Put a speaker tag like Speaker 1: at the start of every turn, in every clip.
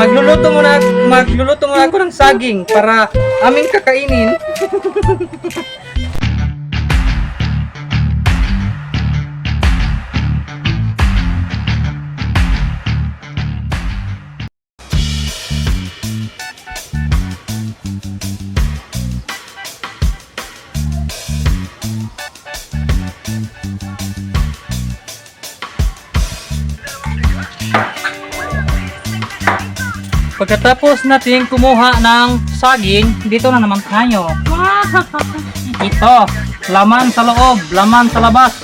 Speaker 1: magluluto muna magluluto muna ako ng saging para aming kakainin. Pagkatapos natin kumuha ng saging, dito na naman tayo. Ito, laman sa loob, laman sa labas.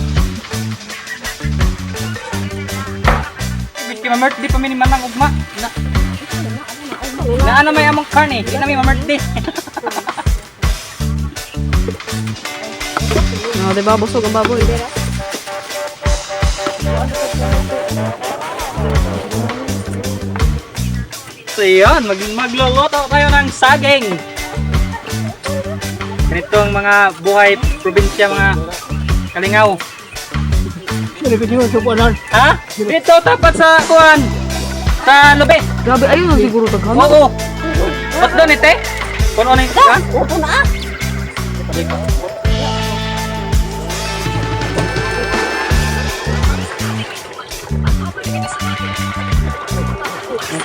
Speaker 1: Kay mamert, di pa miniman ng ugma. Na, na ano may among karne, di na may mamert di.
Speaker 2: Oh, di ba busog ang baboy?
Speaker 1: So yun, mag magluluto tayo ng saging. Ganitong mga buhay probinsya, mga kalingaw. Ha? Dito, tapat sa kuhan. Sa lubi.
Speaker 2: Grabe, ayun ang siguro taghan.
Speaker 1: Oo. Ba't doon ite? Kung ano yung kuhan?
Speaker 2: Opo na.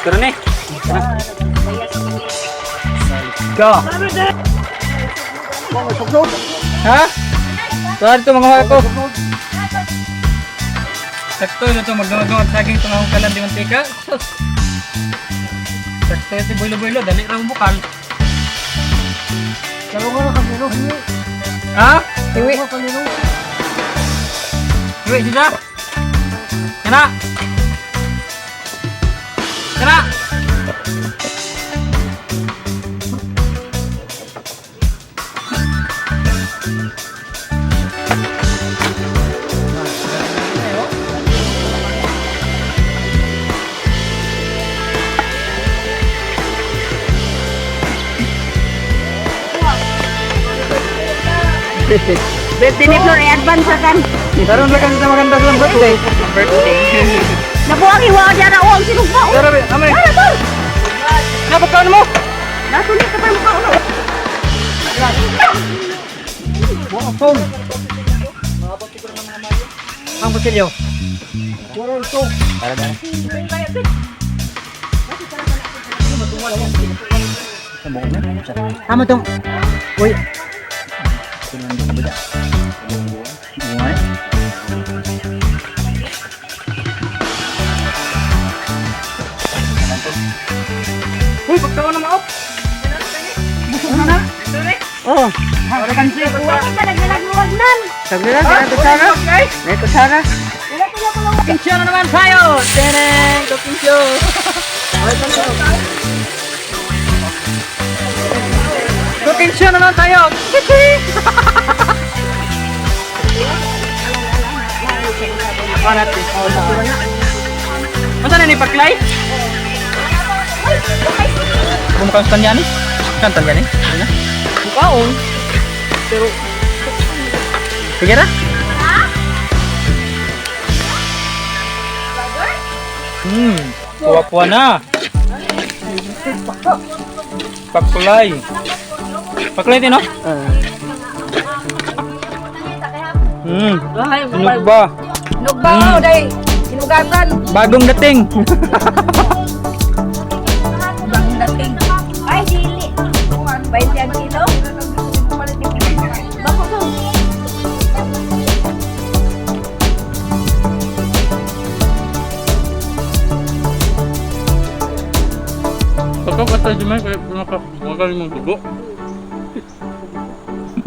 Speaker 1: Pero ni. Go. Ha? Tuhan ito mga hoy ko. Sakto ito ito magdunod-dunod sa aking itong akong kalan di mantika. Sakto ito boilo-boilo. Dali lang bukal. Ha?
Speaker 2: Iwi.
Speaker 1: Iwi siya. Kana. Kana. から。
Speaker 2: ヘ ヘ Birthday ni Flor, i-advance sa kan.
Speaker 1: Karon kan sa maganda sa birthday. Birthday.
Speaker 2: Nabuang iwa ka dyan, oh, ang sinugma.
Speaker 1: Pero amay.
Speaker 2: Ano to?
Speaker 1: Napagkaon mo.
Speaker 2: Nasulit ka pa yung mukha, ano?
Speaker 1: Ang phone. Ang botelyo. Para dahil. Tama tong. Uy. Uy, pagkaon na maop. Ano na?
Speaker 2: Oh.
Speaker 1: Para kan siya.
Speaker 2: Huwag ka naglalagluwag nan.
Speaker 1: Sabi na, kaya kutsara. May kutsara. Cooking show na naman tayo. Teneng, cooking show. Cooking na naman tayo. Ako natin. Masa na ni Paklay? Bumukhang tanya ni? Kan tanya ni?
Speaker 2: Mukaon. Pero,
Speaker 1: Sige na. Hmm, kuha-kuha na. Pakulay. Pakulay din, no? Hmm,
Speaker 2: ay,
Speaker 1: sinog ba?
Speaker 2: Nugbaw, day. Sinugatan.
Speaker 1: Bagong dating.
Speaker 2: Bagong dating. Ay, dili. 20 ang kilo. Bako to.
Speaker 1: Pagkakata si Mike, kaya magaling mong dugo.